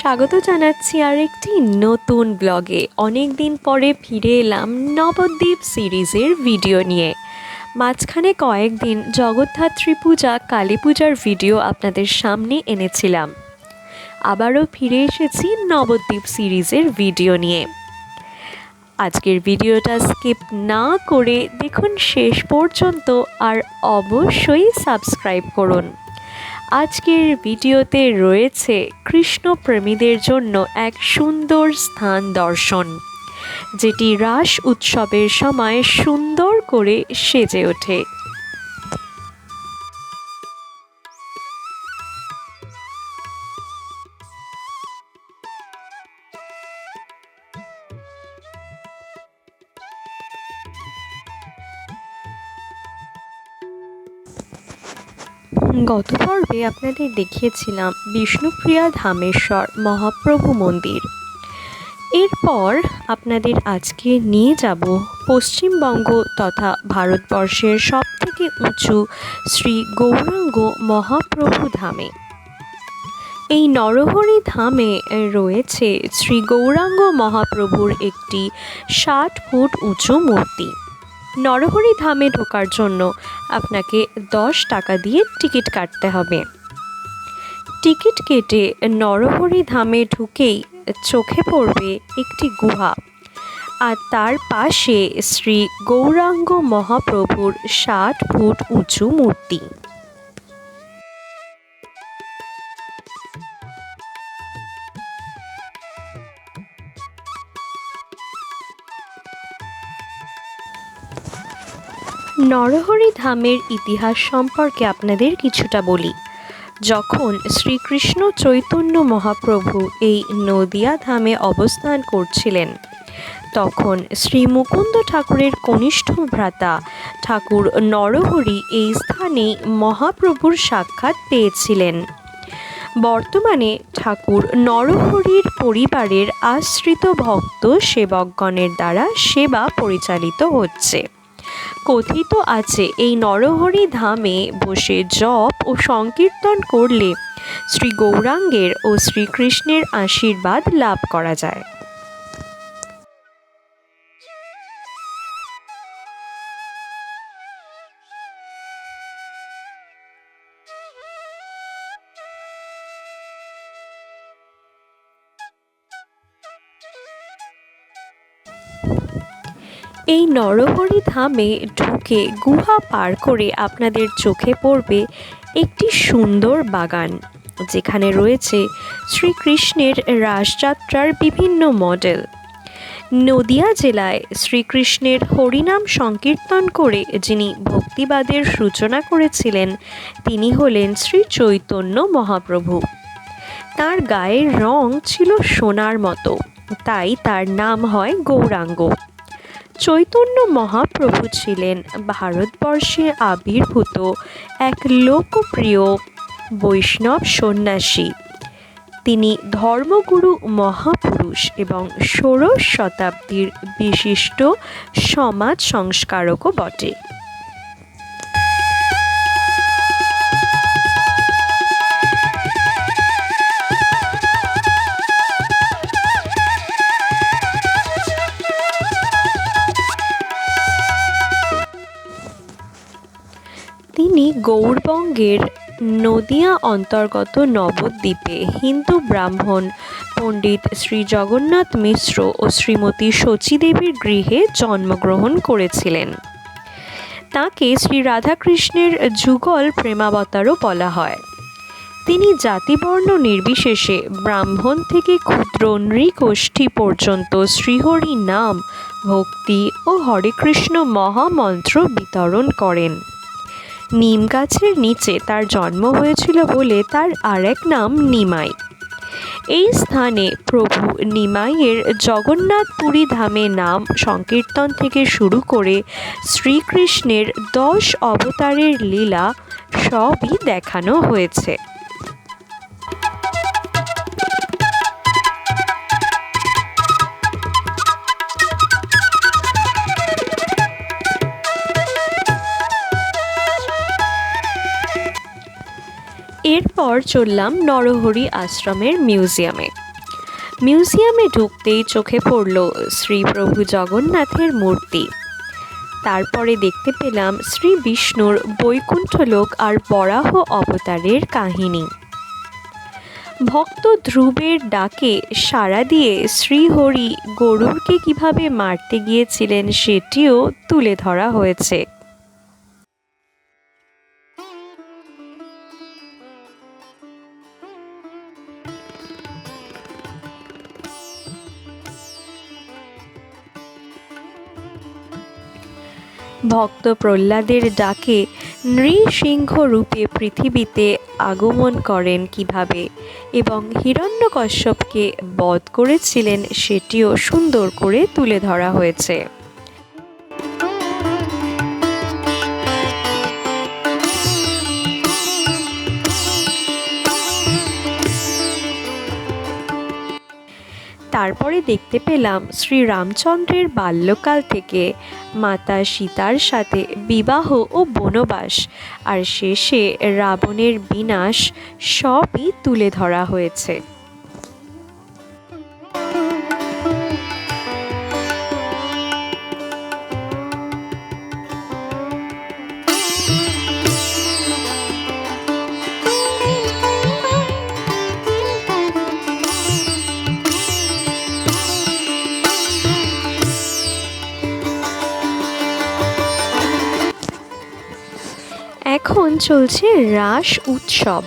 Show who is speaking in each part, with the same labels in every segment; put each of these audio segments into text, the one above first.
Speaker 1: স্বাগত জানাচ্ছি আর একটি নতুন ব্লগে। অনেক দিন পরে ফিরে এলাম নবদ্বীপ সিরিজের ভিডিও নিয়ে। মাঝখানে কয়েকদিন জগদ্ধাত্রী পূজা, কালী পূজার ভিডিও আপনাদের সামনে এনেছিলাম। আবারও ফিরে এসেছি নবদ্বীপ সিরিজের ভিডিও নিয়ে। আজকের ভিডিওটা স্কিপ না করে দেখুন শেষ পর্যন্ত আর অবশ্যই সাবস্ক্রাইব করুন। আজকের ভিডিওতে রয়েছে কৃষ্ণপ্রেমীদের জন্য এক সুন্দর স্থান দর্শন, যেটি রাস উৎসবের সময় সুন্দর করে সেজে ওঠে। গত পর্বে আপনাদের দেখিয়েছিলাম বিষ্ণুপ্রিয়া ধামেশ্বর মহাপ্রভু মন্দির। এরপর আপনাদের আজকে নিয়ে যাব পশ্চিমবঙ্গ তথা ভারতবর্ষের সবথেকে উঁচু শ্রী গৌরাঙ্গ মহাপ্রভু ধামে। এই নরহরি ধামে রয়েছে শ্রী গৌরাঙ্গ মহাপ্রভুর একটি ষাট ফুট উঁচু মূর্তি। নরহরি ধামে ঢোকার জন্য আপনাকে দশ টাকা দিয়ে টিকিট কাটতে হবে। টিকিট কেটে নরহরি ধামে ঢুকেই চোখে পড়বে একটি গুহা। আর তার পাশে শ্রী গৌরাঙ্গ মহাপ্রভুর ষাট ফুট উঁচু মূর্তি। নরহরি ধামের ইতিহাস সম্পর্কে আপনাদের কিছুটা বলি। যখন শ্রীকৃষ্ণ চৈতন্য মহাপ্রভু এই নদিয়া ধামে অবস্থান করছিলেন, তখন শ্রী মুকুন্দ ঠাকুরের কনিষ্ঠ ভ্রাতা ঠাকুর নরহরি এই স্থানে মহাপ্রভুর সাক্ষাৎ পেয়েছিলেন। বর্তমানে ঠাকুর নরহরির পরিবারের আশ্রিত ভক্ত সেবকগণের দ্বারা সেবা পরিচালিত হচ্ছে। কথিত আছে, এই নরহরি ধামে বসে জপ ও সংকীর্তন করলে শ্রী গৌরাঙ্গের ও শ্রীকৃষ্ণের আশীর্বাদ লাভ করা যায়। এই নরহরি ধামে ঢুকে গুহা পার করে আপনাদের চোখে পড়বে একটি সুন্দর বাগান, যেখানে রয়েছে শ্রীকৃষ্ণের রাসযাত্রার বিভিন্ন মডেল। নদিয়া জেলায় শ্রীকৃষ্ণের হরিনাম সংকীর্তন করে যিনি ভক্তিবাদের সূচনা করেছিলেন, তিনি হলেন শ্রী চৈতন্য মহাপ্রভু। তার গায়ের রং ছিল সোনার মতো, তাই তার নাম হয় গৌরাঙ্গ। চৈতন্য মহাপ্রভু ছিলেন ভারতবর্ষে আবির্ভূত এক লোকপ্রিয় বৈষ্ণব সন্ন্যাসী। তিনি ধর্মগুরু মহাপুরুষ এবং ষোড়শ শতাব্দীর বিশিষ্ট সমাজ সংস্কারকও বটে। গৌড়বঙ্গের নদিয়া অন্তর্গত নবদ্বীপে হিন্দু ব্রাহ্মণ পণ্ডিত শ্রী জগন্নাথ মিশ্র ও শ্রীমতী শচীদেবীর গৃহে জন্মগ্রহণ করেছিলেন। তাকে শ্রী রাধাকৃষ্ণের যুগল প্রেমাবতারও বলা হয়। তিনি জাতিবর্ণ নির্বিশেষে ব্রাহ্মণ থেকে ক্ষুদ্র নৃগোষ্ঠী পর্যন্ত শ্রীহরি নাম, ভক্তি ও হরে কৃষ্ণ মহামন্ত্র বিতরণ করেন। নিম গাছের নিচে তার জন্ম হয়েছিল বলে তার আর এক নাম নিমাই। এই স্থানে প্রভু নিমাইয়ের জগন্নাথপুরী ধামে নাম সংকীর্তন থেকে শুরু করে শ্রীকৃষ্ণের দশ অবতারের লীলা সবই দেখানো হয়েছে। এরপর চললাম নরহরি আশ্রমের মিউজিয়ামে। মিউজিয়ামে ঢুকতেই চোখে পড়ল শ্রী প্রভু জগন্নাথের মূর্তি। তারপরে দেখতে পেলাম শ্রী বিষ্ণুর বৈকুণ্ঠলোক আর বরাহ অবতারের কাহিনী। ভক্ত ধ্রুবের ডাকে সাড়া দিয়ে শ্রীহরি গরুরকে কীভাবে মারতে গিয়েছিলেন সেটিও তুলে ধরা হয়েছে। ভক্ত প্রহ্লাদের ডাকে নৃসিংহ রূপে পৃথিবীতে আগমন করেন কীভাবে? এবং হিরণ্যকশ্যপকে বধ করেছিলেন সেটিও সুন্দর করে তুলে ধরা হয়েছে। তারপরে দেখতে পেলাম শ্রী রামচন্দ্রের বাল্যকাল থেকে মাতা সীতার সাথে বিবাহ ও বনবাস। আর শেষে রাবণের বিনাশ সবই তুলে ধরা হয়েছে। এখন চলছে রাস উৎসব।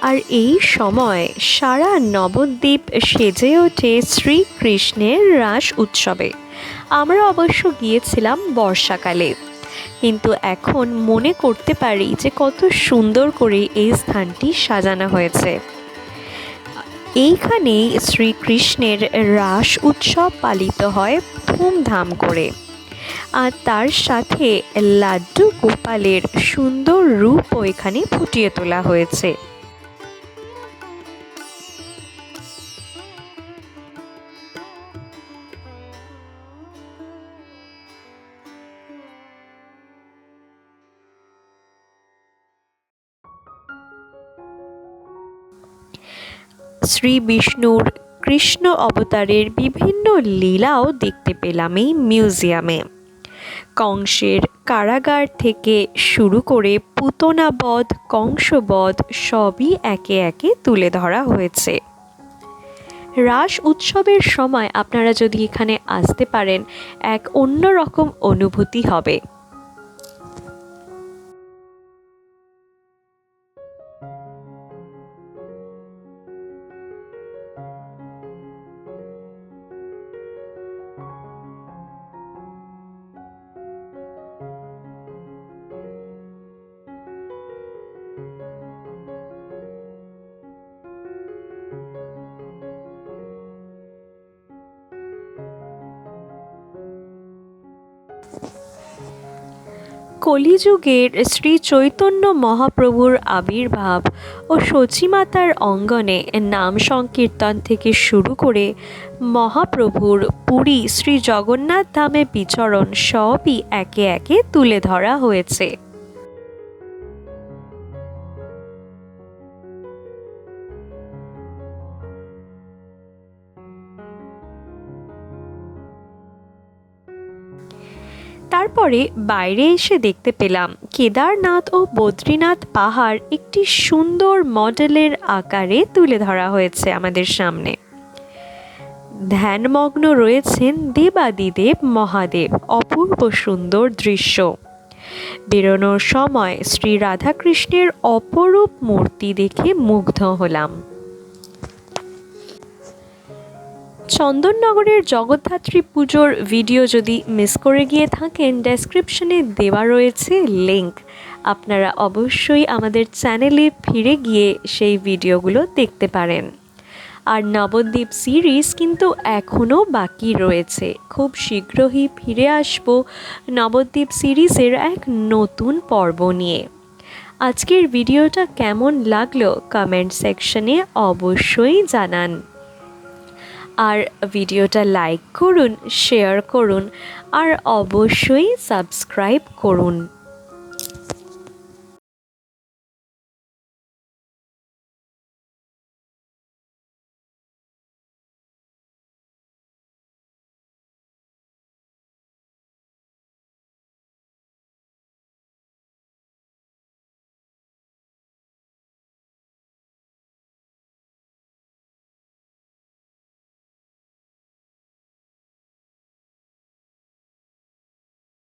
Speaker 1: আর এই সময় সারা নবদ্বীপ সেজে ওঠে শ্রীকৃষ্ণের রাস উৎসবে। আমরা অবশ্য গিয়েছিলাম বর্ষাকালে। কিন্তু এখন মনে করতে পারি যে কত সুন্দর করে এই স্থানটি সাজানো হয়েছে। এইখানেই শ্রীকৃষ্ণের রাস উৎসব পালিত হয় ধুমধাম করে। আর তার সাথে লাড্ডু গোপালের সুন্দর রূপও এখানে ফুটিয়ে তোলা হয়েছে। শ্রী বিষ্ণুর কৃষ্ণ অবতারের বিভিন্ন লীলাও দেখতে পেলাম এই মিউজিয়ামে। কংসের কারাগার থেকে শুরু করে পুতনাবধ, কংসবধ সবই একে একে তুলে ধরা হয়েছে। রাস উৎসবের সময় আপনারা যদি এখানে আসতে পারেন, এক অন্যরকম অনুভূতি হবে। কলিযুগের শ্রী চৈতন্য মহাপ্রভুর আবির্ভাব ও সচিমাতার অঙ্গনে নাম সংকীর্তন থেকে শুরু করে মহাপ্রভুর পুরী শ্রী জগন্নাথ ধামে বিচরণ সবই একে একে তুলে ধরা হয়েছে। তারপরে বাইরে এসে দেখতে পেলাম কেদারনাথ ও বদ্রীনাথ পাহাড় একটি সুন্দর মডেলের আকারে তুলে ধরা হয়েছে আমাদের সামনে। ধ্যানমগ্ন রয়েছেন দেবাদিদেব মহাদেব, অপূর্ব সুন্দর দৃশ্য। বেরোনোর সময় শ্রী রাধাকৃষ্ণের অপরূপ মূর্তি দেখে মুগ্ধ হলাম। চন্দননগরের জগদ্ধাত্রী পুজোর ভিডিও যদি মিস করে গিয়ে থাকেন ডেসক্রিপশনে দেওয়া রয়েছে লিংক আপনারা অবশ্যই আমাদের চ্যানেলে ফিরে গিয়ে সেই ভিডিওগুলো দেখতে পারেন। আর নবদ্বীপ সিরিজ কিন্তু এখনও বাকি রয়েছে। খুব শীঘ্রই ফিরে আসব নবদ্বীপ সিরিজের এক নতুন পর্ব নিয়ে। আজকের ভিডিওটা কেমন লাগল? কমেন্ট সেকশনে অবশ্যই জানান। আর ভিডিওটা লাইক করুন শেয়ার করুন আর অবশ্যই সাবস্ক্রাইব করুন।